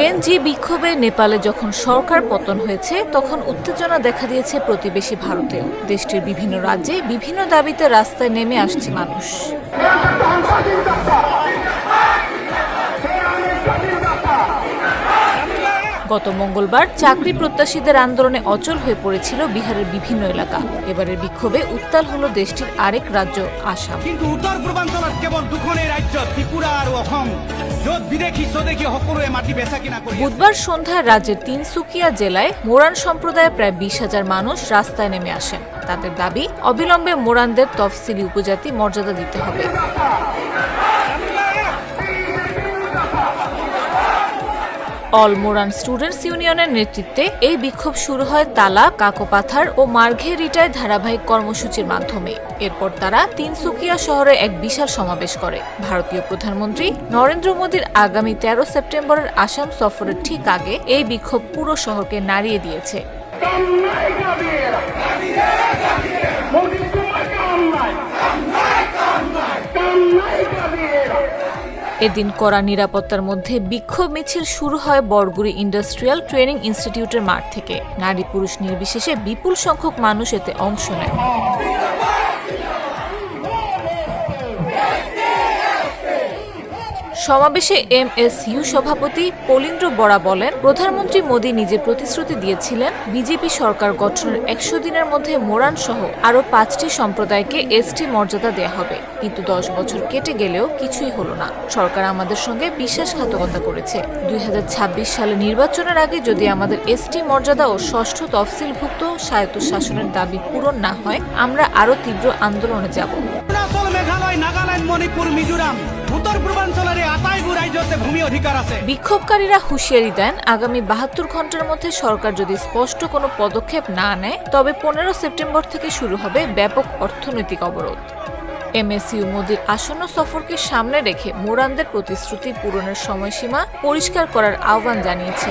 JNG বিক্ষোভে নেপালে যখন সরকার পতন হয়েছে, তখন উত্তেজনা দেখা দিয়েছে প্রতিবেশী ভারতেও। দেশটির বিভিন্ন রাজ্যে বিভিন্ন দাবিতে রাস্তায় নেমে আসছে মানুষ। গত মঙ্গলবার চাকরি প্রত্যাশীদের আন্দোলনে অচল হয়ে পড়েছিল বিহারের বিভিন্ন এলাকা। এবারের বিক্ষোভে উত্তাল হল দেশটির আরেক রাজ্য আসাম। কিন্তু উত্তৰ পূৰ্বাঞ্চলত কেৱল দুখনেই ৰাজ্য ত্ৰিপুৰা আৰু অসম। বুধবার সন্ধ্যায় রাজ্যের তিনসুকিয়া জেলায় মোরান সম্প্রদায়ের প্রায় বিশ হাজার মানুষ রাস্তায় নেমে আসেন। তাদের দাবি অবিলম্বে মোরানদের তফসিলি উপজাতি মর্যাদা দিতে হবে। অল মোরান স্টুডেন্টস ইউনিয়নের নেতৃত্বে এই বিক্ষোভ শুরু হয় তালা কাকোপাথার ও মার্ঘেরিটায় ধারাবাহিক কর্মসূচির মাধ্যমে। এরপর তারা তিনসুকিয়া শহরে এক বিশাল সমাবেশ করে। ভারতীয় প্রধানমন্ত্রী নরেন্দ্র মোদীর আগামী তেরো সেপ্টেম্বরের আসাম সফরের ঠিক আগে এই বিক্ষোভ পুরো শহরকে নাড়িয়ে দিয়েছে। এদিন কড়া নিরাপত্তার মধ্যে বিক্ষোভ মিছিল শুরু হয় বরগুড়ি ইন্ডাস্ট্রিয়াল ট্রেনিং ইনস্টিটিউটের মাঠ থেকে। নারী পুরুষ নির্বিশেষে বিপুল সংখ্যক মানুষ এতে অংশ নেয় সমাবেশে এম এস ইউ সভাপতি পলিন্দ্র বরা বলেন, প্রধানমন্ত্রী মোদী নিজে প্রতিশ্রুতি দিয়েছিলেন, বিজেপি সরকার গঠনের একশো দিনের মধ্যে মোরান সহ আরও পাঁচটি সম্প্রদায়কে এসটি মর্যাদা দেয়া হবে। কিন্তু দশ বছর কেটে গেলেও কিছুই হলো না। সরকার আমাদের সঙ্গে বিশ্বাসঘাতকতা করেছে। দুই হাজার ছাব্বিশ সালে নির্বাচনের আগে যদি আমাদের এসটি মর্যাদা ও ষষ্ঠ তফসিলভুক্ত স্বায়ত্তশাসনের দাবি পূরণ না হয়, আমরা আরও তীব্র আন্দোলনে যাব। মেঘালয় মিজোৰাম উত্তৰ পূৰ্বাঞ্চলৰে আটাইবোৰ ৰাজ্যতে ভূমি অধিকাৰ আছে। বিক্ষোভকারীরা হুঁশিয়ারি দেন, আগামী বাহাত্তর ঘণ্টার মধ্যে সরকার যদি স্পষ্ট কোনো পদক্ষেপ না নেয়, তবে পনেরো সেপ্টেম্বর থেকে শুরু হবে ব্যাপক অর্থনৈতিক অবরোধ। এমএসইউ মোদীর আসন্ন সফরকে সামনে রেখে মোরানদের প্রতিশ্রুতি পূরণের সময়সীমা পরিষ্কার করার আহ্বান জানিয়েছে।